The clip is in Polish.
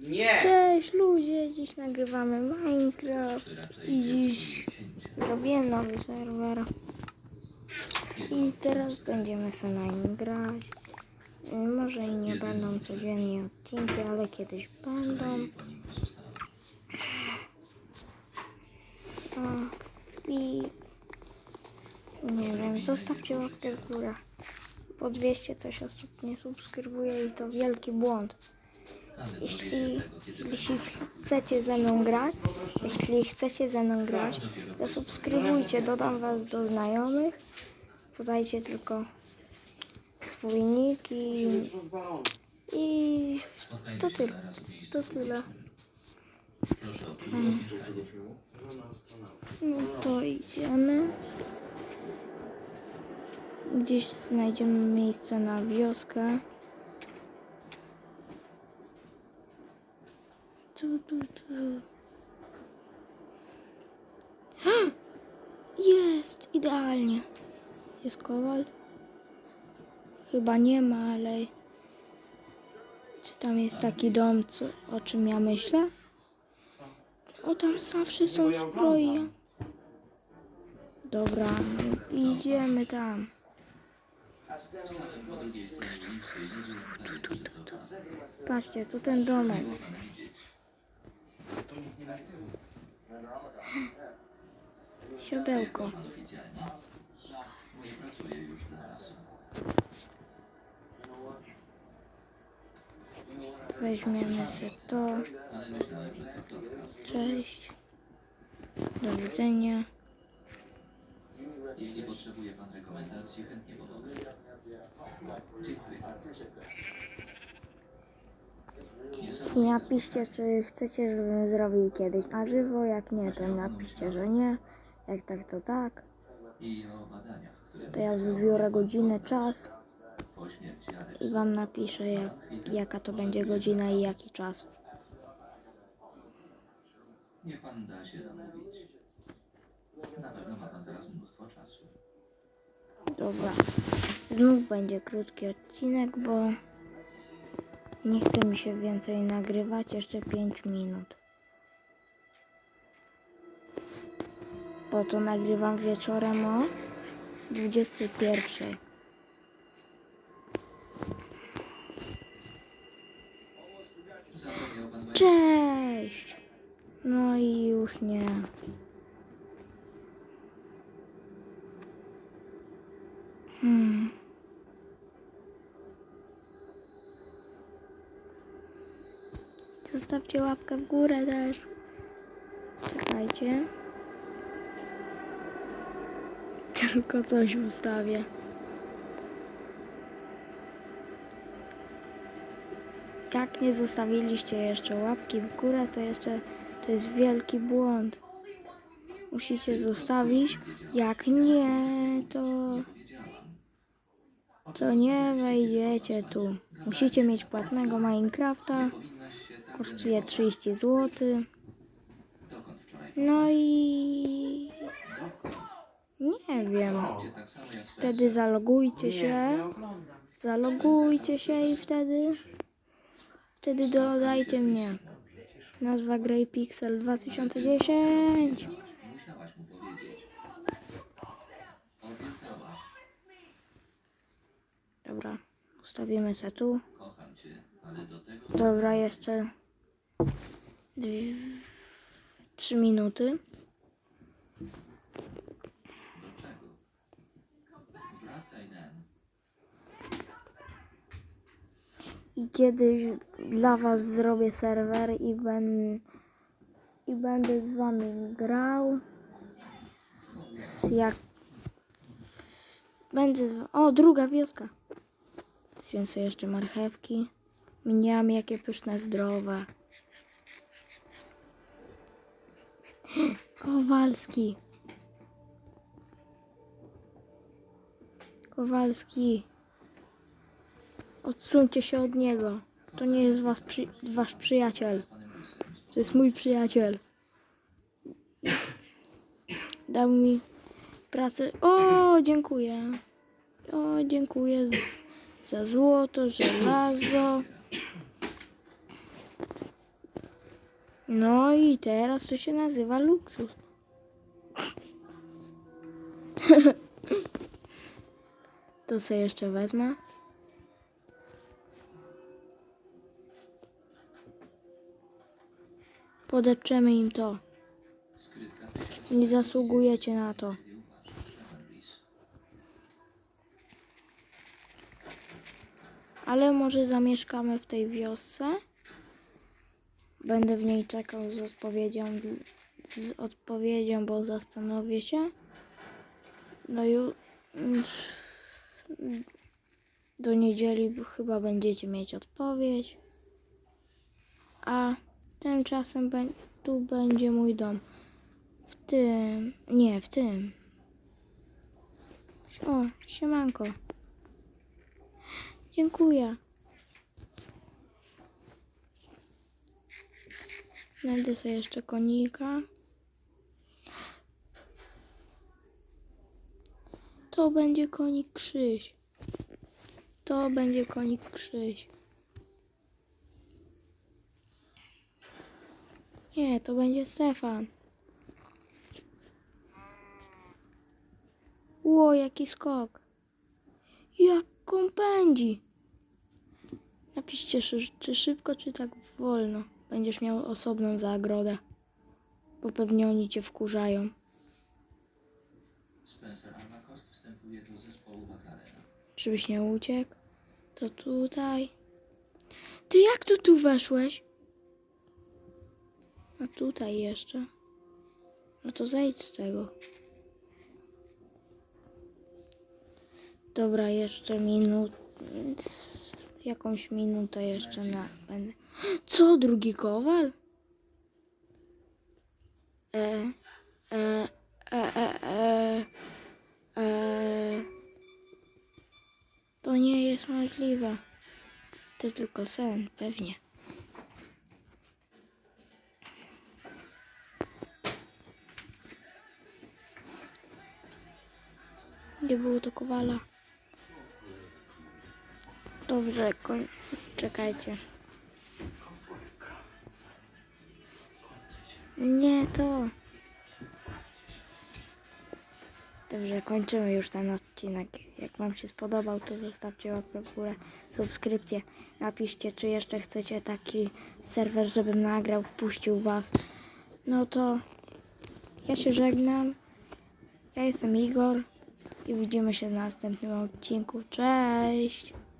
Nie! Cześć ludzie, dziś nagrywamy Minecraft i dziś zrobiłem nowy serwer i teraz będziemy sobie na nim grać. Y, Może i nie będą codziennie odcinki, ale kiedyś będą. I nie wiem, zostawcie łapkę w górę. Po 200 coś osób nie subskrybuje i to wielki błąd. Jeśli, jeśli chcecie ze mną grać, jeśli chcecie ze mną grać, to subskrybujcie, dodam was do znajomych. Podajcie tylko swój nick i, i to tyle. To tyle. No to idziemy. Gdzieś znajdziemy miejsce na wioskę. Tu, tu, tu. Jest, idealnie. Jest kowal? Chyba nie ma, ale... Czy tam jest taki dom, co, o czym ja myślę? O, tam zawsze są zbroje. Dobra, idziemy tam. Patrzcie, to ten domek. Siodełko. Weźmiemy sobie to. Cześć. Do widzenia. Jeśli potrzebuje Pan rekomendacji, chętnie pomogę. Dziękuję. I napiszcie, czy chcecie, żebym zrobił kiedyś na żywo. Jak nie, to napiszcie, że nie. Jak tak, to tak. To ja wybiorę godzinę, czas i wam napiszę, jak, jaka to będzie godzina i jaki czas. Niech Pan da się namówić. Na pewno ma Pan teraz mnóstwo czasu. Dobra. Znów będzie krótki odcinek, bo nie chce mi się więcej nagrywać. Jeszcze 5 minut. Bo to nagrywam wieczorem o 21. Zapomniał Pan moje... Cześć! No i już nie. Zostawcie łapkę w górę też. Czekajcie. Tylko coś ustawię. Jak nie zostawiliście jeszcze łapki w górę, to jeszcze to jest wielki błąd. Musicie zostawić. Jak nie, to to nie wejdziecie tu. Musicie mieć płatnego Minecrafta. Kosztuje 30 zł. No i nie wiem. Wtedy zalogujcie się. Zalogujcie się i wtedy wtedy dodajcie mnie. Nazwa Grey Pixel 2010. musiałaś mu powiedzieć. Obiecałaś. Dobra, ustawimy se tu. Dobra, jeszcze dwie, trzy minuty. I kiedyś dla was zrobię serwer i, ben, i będę z wami grał. Jak będę z... O, druga wioska. Zjem sobie jeszcze marchewki. Miniam jakie pyszne, zdrowe. Kowalski. Kowalski. Odsuńcie się od niego. To nie jest was przy, wasz przyjaciel. To jest mój przyjaciel. Dał mi pracę. O, dziękuję. O, dziękuję za, złoto, żelazo. No i teraz to się nazywa luksus. to sobie jeszcze wezmę. Podepczemy im to. Nie zasługujecie na to. Ale może zamieszkamy w tej wiosce? Będę w niej czekał z odpowiedzią, z odpowiedzią, bo zastanowię się. No już do niedzieli chyba będziecie mieć odpowiedź. A tymczasem tu będzie mój dom. W tym, nie, w tym. O, siemanko. Dziękuję. Znajdę sobie jeszcze konika. To będzie konik Krzyś. To będzie konik Krzyś. Nie, to będzie Stefan. Ło, jaki skok. Jak on pędzi. Napiszcie, czy szybko, czy tak wolno. Będziesz miał osobną zagrodę. Bo pewnie oni cię wkurzają. Spencer Armacost wstępuje do zespołu McLarena. Żebyś nie uciekł. To tutaj. Ty jak tu tu weszłeś? A tutaj jeszcze. No to zejdź z tego. Dobra, jeszcze minut. Jakąś minutę jeszcze na będę. Co, drugi kowal? E, e, e, e, e, e. To nie jest możliwe. To tylko sen, pewnie. Gdzie było to kowala? Dobrze, koń... czekajcie. Nie to. Dobrze, kończymy już ten odcinek. Jak Wam się spodobał, to zostawcie łapkę w górę, subskrypcję. Napiszcie, czy jeszcze chcecie taki serwer, żebym nagrał, wpuścił Was. No to ja się żegnam. Ja jestem Igor i widzimy się w następnym odcinku. Cześć!